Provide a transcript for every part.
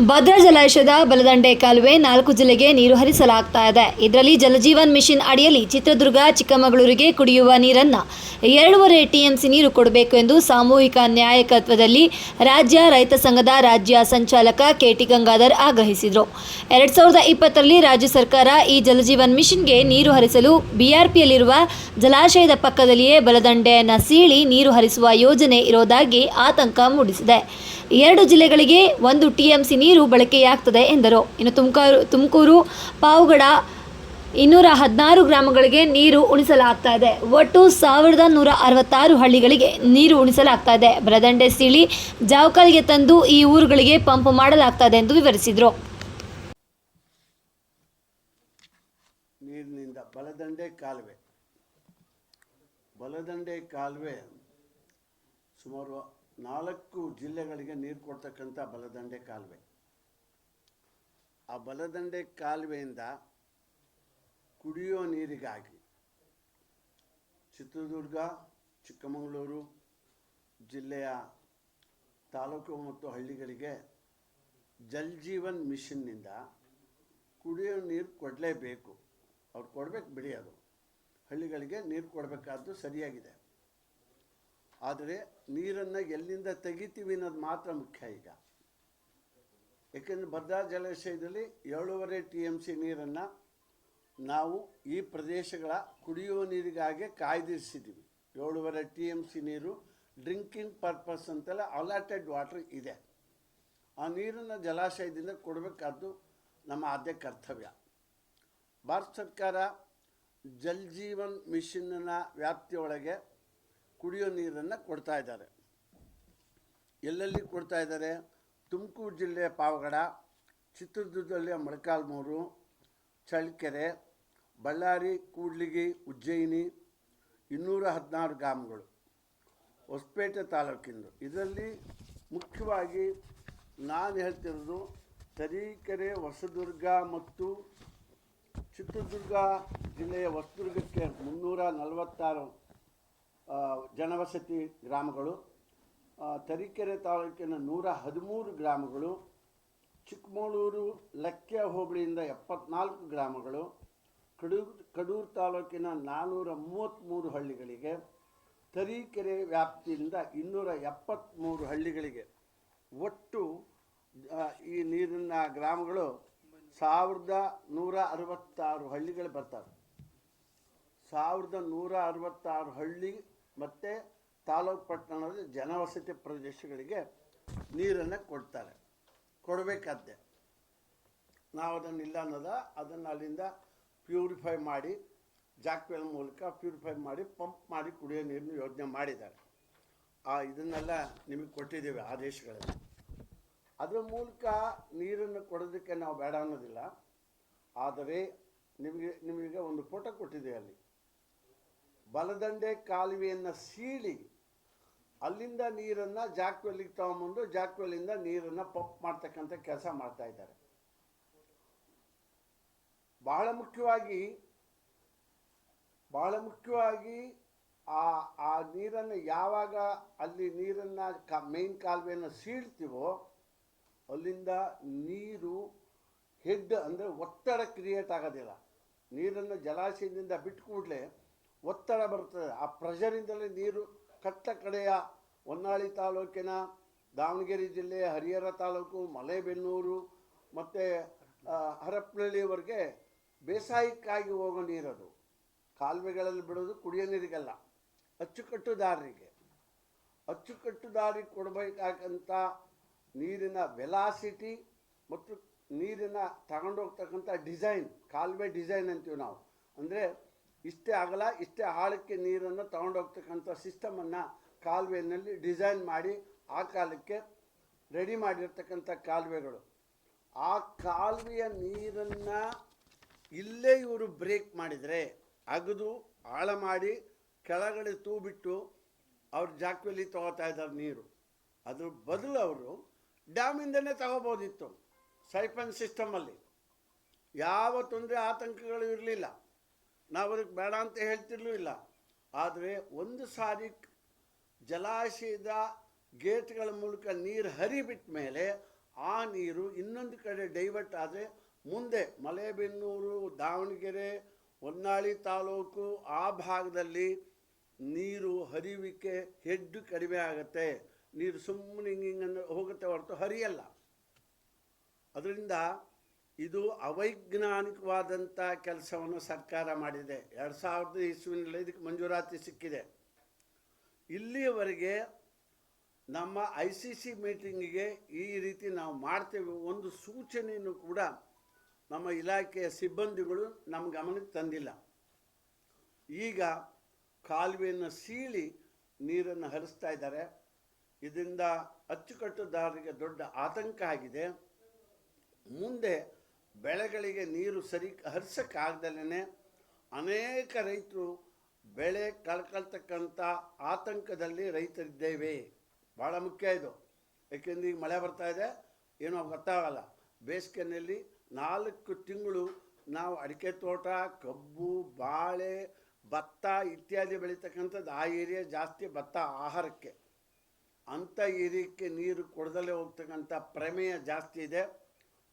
ಭದ್ರಾ ಜಲಾಶಯದ ಬಲದಂಡೆ ಕಾಲುವೆ ನಾಲ್ಕು ಜಿಲ್ಲೆಗೆ ನೀರು ಹರಿಸಲಾಗ್ತಾ ಇದೆ. ಇದರಲ್ಲಿ ಜಲಜೀವನ್ ಮಿಷನ್ ಅಡಿಯಲ್ಲಿ ಚಿತ್ರದುರ್ಗ, ಚಿಕ್ಕಮಗಳೂರಿಗೆ ಕುಡಿಯುವ ನೀರನ್ನು ಎರಡೂವರೆ ಟಿಎಂಸಿ ನೀರು ಕೊಡಬೇಕು ಎಂದು ಸಾಮೂಹಿಕ ನ್ಯಾಯಕತ್ವದಲ್ಲಿ ರಾಜ್ಯ ರೈತ ಸಂಘದ ರಾಜ್ಯ ಸಂಚಾಲಕ ಕೆಟಿ ಗಂಗಾಧರ್ ಆಗ್ರಹಿಸಿದರು. ಎರಡು ಸಾವಿರದ ಇಪ್ಪತ್ತರಲ್ಲಿ ರಾಜ್ಯ ಸರ್ಕಾರ ಈ ಜಲಜೀವನ್ ಮಿಷನ್ಗೆ ನೀರು ಹರಿಸಲು ಬಿಆರ್ಪಿಯಲ್ಲಿರುವ ಜಲಾಶಯದ ಪಕ್ಕದಲ್ಲಿಯೇ ಬಲದಂಡೆಯನ್ನು ಸೀಳಿ ನೀರು ಹರಿಸುವ ಯೋಜನೆ ಇರೋದಾಗಿ ಆತಂಕ ಮೂಡಿಸಿದೆ. ಎರಡು ಜಿಲ್ಲೆಗಳಿಗೆ ಒಂದು ಟಿಎಂಸಿ ನೀರು ಬಳಕೆಯಾಗ್ತದೆ ಎಂದರು. ಇನ್ನು ತುಮಕೂರು ತುಮಕೂರು, ಪಾವಗಡ ಇನ್ನೂರ ಹದಿನಾರು ಗ್ರಾಮಗಳಿಗೆ ನೀರು ಉಣಿಸಲಾಗ್ತಾ ಇದೆ. ಒಟ್ಟು ಸಾವಿರದ ನೂರ ಅರವತ್ತಾರು ಹಳ್ಳಿಗಳಿಗೆ ನೀರು ಉಣಿಸಲಾಗ್ತಾ ಇದೆ. ಬ್ರದಂಡೆ ಸೀಳಿ, ಜಾವಕಾಲಿಗೆ ತಂದು ಈ ಊರುಗಳಿಗೆ ಪಂಪ್ ಮಾಡಲಾಗ್ತಾ ಇದೆ ಎಂದು ವಿವರಿಸಿದರು. ನೀರಿನಿಂದ ಬಲದಂಡೆ ಕಾಲುವೆ. ಬಲದಂಡೆ ಕಾಲುವೆ ಸುಮಾರು ನಾಲ್ಕು ಜಿಲ್ಲೆಗಳಿಗೆ ನೀರು ಕೊಡ್ತಕ್ಕಂಥ ಬಲದಂಡೆ ಕಾಲುವೆ. ಆ ಬಲದಂಡೆ ಕಾಲುವೆಯಿಂದ ಕುಡಿಯೋ ನೀರಿಗಾಗಿ ಚಿತ್ರದುರ್ಗ, ಚಿಕ್ಕಮಗಳೂರು ಜಿಲ್ಲೆಯ ತಾಲೂಕು ಮತ್ತು ಹಳ್ಳಿಗಳಿಗೆ ಜಲ್ ಜೀವನ್ ಮಿಷನ್ನಿಂದ ಕುಡಿಯೋ ನೀರು ಕೊಡಲೇಬೇಕು. ಅವ್ರು ಕೊಡಬೇಕು ಬಿಡಿ ಅದು. ಹಳ್ಳಿಗಳಿಗೆ ನೀರು ಕೊಡಬೇಕಾದ್ದು ಸರಿಯಾಗಿದೆ. ಆದರೆ ನೀರನ್ನು ಎಲ್ಲಿಂದ ತೆಗಿತೀವಿ ಅನ್ನೋದು ಮಾತ್ರ ಮುಖ್ಯ ಈಗ. ಏಕೆಂದರೆ ಭದ್ರಾ ಜಲಾಶಯದಲ್ಲಿ ಏಳೂವರೆ ಟಿ ಎಂ ಸಿ ನೀರನ್ನು ನಾವು ಈ ಪ್ರದೇಶಗಳ ಕುಡಿಯುವ ನೀರಿಗಾಗಿ ಕಾಯ್ದಿರಿಸಿದ್ದೀವಿ. ಏಳೂವರೆ ಟಿ ಎಂ ಸಿ ನೀರು ಡ್ರಿಂಕಿಂಗ್ ಪರ್ಪಸ್ ಅಂತೆಲ್ಲ ಅಲಾಟೆಡ್ ವಾಟರ್ ಇದೆ. ಆ ನೀರನ್ನು ಜಲಾಶಯದಿಂದ ಕೊಡಬೇಕಾದ್ದು ನಮ್ಮ ಆದ್ಯ ಕರ್ತವ್ಯ. ಭಾರತ ಸರ್ಕಾರ ಜಲ್ ಜೀವನ್ ಮಿಷನ್ನ ವ್ಯಾಪ್ತಿಯೊಳಗೆ ಕುಡಿಯೋ ನೀರನ್ನು ಕೊಡ್ತಾ ಇದ್ದಾರೆ. ಎಲ್ಲೆಲ್ಲಿ ಕೊಡ್ತಾ ಇದ್ದಾರೆ? ತುಮಕೂರು ಜಿಲ್ಲೆಯ ಪಾವಗಡ, ಚಿತ್ರದುರ್ಗದಲ್ಲಿಯ ಮೊಳಕಾಲ್ಮೂರು ಚಳ್ಳಕೆರೆ, ಬಳ್ಳಾರಿ, ಕೂಡ್ಲಿಗಿ, ಉಜ್ಜಯಿನಿ, ಇನ್ನೂರ ಹದಿನಾರು ಗ್ರಾಮಗಳು. ಹೊಸಪೇಟೆ ತಾಲೂಕಿಂದು. ಇದರಲ್ಲಿ ಮುಖ್ಯವಾಗಿ ನಾನು ಹೇಳ್ತಿರೋದು ತರೀಕೆರೆ, ಹೊಸದುರ್ಗ ಮತ್ತು ಚಿತ್ರದುರ್ಗ ಜಿಲ್ಲೆಯ ಹೊಸದುರ್ಗಕ್ಕೆ ಮುನ್ನೂರ ನಲವತ್ತಾರು ಜನವಸತಿ ಗ್ರಾಮಗಳು ತರೀಕೆರೆ ತಾಲೂಕಿನ ನೂರ ಹದಿಮೂರು ಗ್ರಾಮಗಳು, ಚಿಕ್ಕಮಗಳೂರು ಲಕ್ಕೆ ಹೋಬಳಿಯಿಂದ ಎಪ್ಪತ್ನಾಲ್ಕು ಗ್ರಾಮಗಳು, ಕಡೂರು ಕಡೂರು ತಾಲೂಕಿನ ನಾನ್ನೂರ ಮೂವತ್ತ್ಮೂರು ಹಳ್ಳಿಗಳಿಗೆ, ತರೀಕೆರೆ ವ್ಯಾಪ್ತಿಯಿಂದ ಇನ್ನೂರ ಎಪ್ಪತ್ತ್ಮೂರು ಹಳ್ಳಿಗಳಿಗೆ ಒಟ್ಟು ಈ ನೀರಿನ ಗ್ರಾಮಗಳು ಸಾವಿರದ ನೂರ ಅರವತ್ತಾರು ಹಳ್ಳಿಗಳು ಬರ್ತವೆ. ಸಾವಿರದ ನೂರ ಅರವತ್ತಾರು ಹಳ್ಳಿ ಮತ್ತು ತಾಲೂಕು ಪಟ್ಟಣದ ಜನವಸತಿ ಪ್ರದೇಶಗಳಿಗೆ ನೀರನ್ನು ಕೊಡ್ತಾರೆ. ಕೊಡಬೇಕಾದ್ದೆ ನಾವು ಅದನ್ನು ಇಲ್ಲ ಅನ್ನೋದ ಅದನ್ನು ಅಲ್ಲಿಂದ ಪ್ಯೂರಿಫೈ ಮಾಡಿ ಜಾಕ್ವೆಲ್ ಮೂಲಕ ಪ್ಯೂರಿಫೈ ಮಾಡಿ ಪಂಪ್ ಮಾಡಿ ಕುಡಿಯೋ ನೀರನ್ನು ಯೋಜನೆ ಮಾಡಿದ್ದಾರೆ. ಆ ಇದನ್ನೆಲ್ಲ ನಿಮಗೆ ಕೊಟ್ಟಿದ್ದೇವೆ ಆದೇಶಗಳಲ್ಲಿ. ಅದರ ಮೂಲಕ ನೀರನ್ನು ಕೊಡೋದಕ್ಕೆ ನಾವು ಬೇಡ ಅನ್ನೋದಿಲ್ಲ. ಆದರೆ ನಿಮಗೆ ನಿಮಗೆ ಒಂದು ಫೋಟೋ ಕೊಟ್ಟಿದ್ದೀವಿ ಅಲ್ಲಿ. ಬಲದಂಡೆ ಕಾಲುವೆಯನ್ನು ಸೀಳಿ ಅಲ್ಲಿಂದ ನೀರನ್ನು ಜಾಕ್ವೆಲ್ಲಿಗೆ ತಗೊಂಬಂದು ಜಾಕ್ವೆಲ್ಲಿಂದ ನೀರನ್ನು ಪಂಪ್ ಮಾಡ್ತಕ್ಕಂಥ ಕೆಲಸ ಮಾಡ್ತಾ ಇದ್ದಾರೆ. ಬಹಳ ಮುಖ್ಯವಾಗಿ ಬಹಳ ಮುಖ್ಯವಾಗಿ ಆ ಆ ನೀರನ್ನು ಯಾವಾಗ ಅಲ್ಲಿ ನೀರನ್ನು ಕಾ ಮೇನ್ ಕಾಲುವೆಯನ್ನು ಸೀಳ್ತೀವೋ ಅಲ್ಲಿಂದ ನೀರು ಹೆಡ್ ಅಂದರೆ ಒತ್ತಡ ಕ್ರಿಯೇಟ್ ಆಗೋದಿಲ್ಲ. ನೀರನ್ನು ಜಲಾಶಯದಿಂದ ಬಿಟ್ಟು ಕೂಡಲೇ ಒತ್ತಡ ಬರ್ತದೆ. ಆ ಪ್ರೆಷರಿಂದಲೇ ನೀರು ಕಟ್ಟ ಕಡೆಯ ಹೊನ್ನಾಳಿ ತಾಲೂಕಿನ ದಾವಣಗೆರೆ ಜಿಲ್ಲೆ, ಹರಿಹರ ತಾಲೂಕು, ಮಲೆಬೆನ್ನೂರು ಮತ್ತು ಹರಪನಹಳ್ಳಿವರೆಗೆ ಬೇಸಾಯಕ್ಕಾಗಿ ಹೋಗೋ ನೀರದು. ಕಾಲುವೆಗಳಲ್ಲಿ ಬಿಡೋದು ಕುಡಿಯೋ ದಾರಿಗೆ. ಅಚ್ಚುಕಟ್ಟು ದಾರಿ ಕೊಡಬೇಕಾಗಂಥ ನೀರಿನ ವೆಲಾಸಿಟಿ ಮತ್ತು ನೀರಿನ ತಗೊಂಡೋಗ್ತಕ್ಕಂಥ ಡಿಸೈನ್ ಕಾಲುವೆ ಡಿಸೈನ್ ಅಂತೀವಿ ನಾವು. ಅಂದರೆ ಇಷ್ಟೇ ಅಗಲ, ಇಷ್ಟೇ ಆಳಕ್ಕೆ ನೀರನ್ನು ತಗೊಂಡೋಗ್ತಕ್ಕಂಥ ಸಿಸ್ಟಮನ್ನು ಕಾಲುವೆಯಲ್ಲಿ ಡಿಸೈನ್ ಮಾಡಿ ಆ ಕಾಲಕ್ಕೆ ರೆಡಿ ಮಾಡಿರ್ತಕ್ಕಂಥ ಕಾಲುವೆಗಳು. ಆ ಕಾಲುವೆಯ ನೀರನ್ನು ಇಲ್ಲೇ ಇವರು ಬ್ರೇಕ್ ಮಾಡಿದರೆ ಅಗದು, ಆಳ ಮಾಡಿ ಕೆಳಗಡೆ ತೂಬಿಟ್ಟು ಅವ್ರ ಜಾಕ್ವೆಲ್ಲಿ ತಗೋತಾ ಇದ್ದಾರೆ ನೀರು. ಅದ್ರ ಬದಲು ಅವರು ಡ್ಯಾಮಿಂದನೇ ತಗೋಬೋದಿತ್ತು ಸೈಫನ್ ಸಿಸ್ಟಮಲ್ಲಿ. ಯಾವ ತೊಂದರೆ, ಆತಂಕಗಳು ಇರಲಿಲ್ಲ. ನಾವು ಬೇಡ ಅಂತ ಹೇಳ್ತಿರ್ಲೂ ಇಲ್ಲ ಆದರೆ ಒಂದು ಸಾರಿ ಜಲಾಶಯದ ಗೇಟ್ಗಳ ಮೂಲಕ ನೀರು ಹರಿಬಿಟ್ಟ ಮೇಲೆ ಆ ನೀರು ಇನ್ನೊಂದು ಕಡೆ ಡೈವರ್ಟ್ ಆದರೆ ಮುಂದೆ ಮಲೆಬೆನ್ನೂರು, ದಾವಣಗೆರೆ, ಹೊನ್ನಾಳಿ ತಾಲೂಕು ಆ ಭಾಗದಲ್ಲಿ ನೀರು ಹರಿವಿಕೆ ಹೆಡ್ಡು ಕಡಿಮೆ ಆಗುತ್ತೆ. ನೀರು ಸುಮ್ಮನೆ ಹಿಂಗೆ ಹೋಗುತ್ತೆ ಹೊರತು ಹರಿಯಲ್ಲ. ಅದರಿಂದ ಇದು ಅವೈಜ್ಞಾನಿಕವಾದಂಥ ಕೆಲಸವನ್ನು ಸರ್ಕಾರ ಮಾಡಿದೆ. ಎರಡು ಸಾವಿರದ ಇಸ್ವಿನಲ್ಲಿ ಇದಕ್ಕೆ ಮಂಜೂರಾತಿ ಸಿಕ್ಕಿದೆ. ಇಲ್ಲಿಯವರೆಗೆ ನಮ್ಮ ಐ ಸಿ ಸಿ ಮೀಟಿಂಗಿಗೆ ಈ ರೀತಿ ನಾವು ಮಾಡ್ತೇವೆ. ಒಂದು ಸೂಚನೆಯನ್ನು ಕೂಡ ನಮ್ಮ ಇಲಾಖೆಯ ಸಿಬ್ಬಂದಿಗಳು ನಮ್ಮ ಗಮನಕ್ಕೆ ತಂದಿಲ್ಲ. ಈಗ ಕಾಲುವೆಯನ್ನು ಸೀಳಿ ನೀರನ್ನು ಹರಿಸ್ತಾ ಇದ್ದಾರೆ. ಇದರಿಂದ ಅಚ್ಚುಕಟ್ಟುದಾರರಿಗೆ ದೊಡ್ಡ ಆತಂಕ ಆಗಿದೆ. ಮುಂದೆ ಬೆಳೆಗಳಿಗೆ ನೀರು ಸರಿ ಹರಿಸೋಕ್ಕಾಗ್ದಲೇ ಅನೇಕ ರೈತರು ಬೆಳೆ ಕಳ್ಕೊಳ್ತಕ್ಕಂಥ ಆತಂಕದಲ್ಲಿ ರೈತರಿದ್ದೇವೆ. ಭಾಳ ಮುಖ್ಯ ಇದು. ಏಕೆಂದರೆ ಈಗ ಮಳೆ ಬರ್ತಾ ಇದೆ, ಏನೋ ಗೊತ್ತಾಗಲ್ಲ. ಬೇಸಿಗೆನಲ್ಲಿ ನಾಲ್ಕು ತಿಂಗಳು ನಾವು ಅಡಿಕೆ ತೋಟ, ಕಬ್ಬು, ಬಾಳೆ, ಭತ್ತ ಇತ್ಯಾದಿ ಬೆಳೀತಕ್ಕಂಥದ್ದು ಆ ಏರಿಯಾ ಜಾಸ್ತಿ ಭತ್ತ ಆಹಾರಕ್ಕೆ. ಅಂಥ ಏರಿಯಕ್ಕೆ ನೀರು ಕೊಡದಲ್ಲೇ ಹೋಗ್ತಕ್ಕಂಥ ಪ್ರಮೇಯ ಜಾಸ್ತಿ ಇದೆ.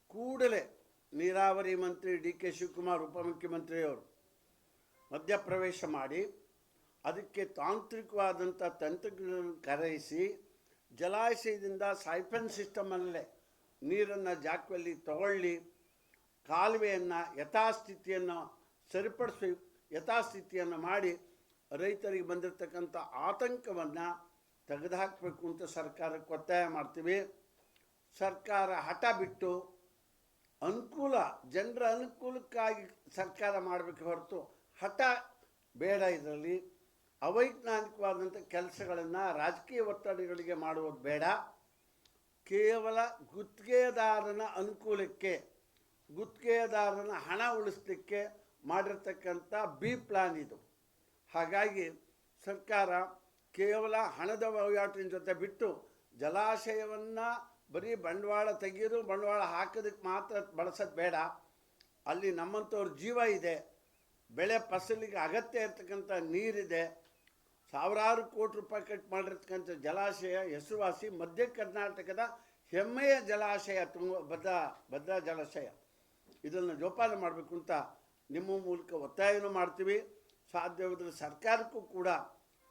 ಕೂಡಲೇ ನೀರಾವರಿ ಮಂತ್ರಿ ಡಿ ಕೆ ಶಿವಕುಮಾರ್ ಉಪಮುಖ್ಯಮಂತ್ರಿಯವರು ಮಧ್ಯಪ್ರವೇಶ ಮಾಡಿ, ಅದಕ್ಕೆ ತಾಂತ್ರಿಕವಾದಂಥ ತಂತ್ರಜ್ಞರನ್ನು ಕರೆಯಿಸಿ ಜಲಾಶಯದಿಂದ ಸೈಫನ್ ಸಿಸ್ಟಮಲ್ಲೇ ನೀರನ್ನು ಜಾಕ್ವೆಲ್ಲಿ ತಗೊಳ್ಳಿ, ಕಾಲುವೆಯನ್ನು ಯಥಾಸ್ಥಿತಿಯನ್ನು ಸರಿಪಡಿಸಿ, ಯಥಾಸ್ಥಿತಿಯನ್ನು ಮಾಡಿ ರೈತರಿಗೆ ಬಂದಿರತಕ್ಕಂಥ ಆತಂಕವನ್ನು ತೆಗೆದುಹಾಕಬೇಕು ಅಂತ ಸರ್ಕಾರಕ್ಕೆ ಒತ್ತಾಯ ಮಾಡ್ತೀವಿ. ಸರ್ಕಾರ ಹಠ ಬಿಟ್ಟು ಅನುಕೂಲ, ಜನರ ಅನುಕೂಲಕ್ಕಾಗಿ ಸರ್ಕಾರ ಮಾಡಬೇಕು ಹೊರತು ಹಠ ಬೇಡ ಇದರಲ್ಲಿ. ಅವೈಜ್ಞಾನಿಕವಾದಂಥ ಕೆಲಸಗಳನ್ನು ರಾಜಕೀಯ ಒತ್ತಡಗಳಿಗೆ ಮಾಡುವುದು ಬೇಡ. ಕೇವಲ ಗುತ್ತಿಗೆದಾರನ ಅನುಕೂಲಕ್ಕೆ, ಗುತ್ತಿಗೆದಾರನ ಹಣ ಉಳಿಸ್ಲಿಕ್ಕೆ ಮಾಡಿರ್ತಕ್ಕಂಥ ಬಿ ಪ್ಲಾನ್ ಇದು. ಹಾಗಾಗಿ ಸರ್ಕಾರ ಕೇವಲ ಹಣದ ವಹಿವಾಟಿನ ಜೊತೆ ಬಿಟ್ಟು ಜಲಾಶಯವನ್ನು ಬರೀ ಬಂಡವಾಳ ತೆಗೆಯೋದು ಬಂಡವಾಳ ಹಾಕೋದಕ್ಕೆ ಮಾತ್ರ ಬಳಸೋದು ಬೇಡ. ಅಲ್ಲಿ ನಮ್ಮಂಥವ್ರ ಜೀವ ಇದೆ. ಬೆಳೆ ಫಸಲಿಗೆ ಅಗತ್ಯ ಇರ್ತಕ್ಕಂಥ ನೀರಿದೆ. ಸಾವಿರಾರು ಕೋಟಿ ರೂಪಾಯಿ ಕಟ್ ಮಾಡಿರ್ತಕ್ಕಂಥ ಜಲಾಶಯ, ಹೆಸರುವಾಸಿ ಮಧ್ಯ ಕರ್ನಾಟಕದ ಹೆಮ್ಮೆಯ ಜಲಾಶಯ, ತುಂಗ, ಭದ್ರಾ ಭದ್ರಾ ಜಲಾಶಯ. ಇದನ್ನು ಜೋಪಾನ ಮಾಡಬೇಕು ಅಂತ ನಿಮ್ಮ ಮೂಲಕ ಒತ್ತಾಯನೂ ಮಾಡ್ತೀವಿ. ಸಾಧ್ಯವಾದರೆ ಸರ್ಕಾರಕ್ಕೂ ಕೂಡ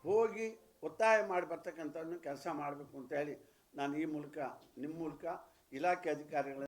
ಹೋಗಿ ಒತ್ತಾಯ ಮಾಡಿ ಬರ್ತಕ್ಕಂಥವನ್ನು ಕೆಲಸ ಮಾಡಬೇಕು ಅಂತ ಹೇಳಿ ನಾನು ಈ ಮೂಲಕ ನಿಮ್ಮ ಮೂಲಕ ಇಲಾಖೆ ಅಧಿಕಾರಿಗಳ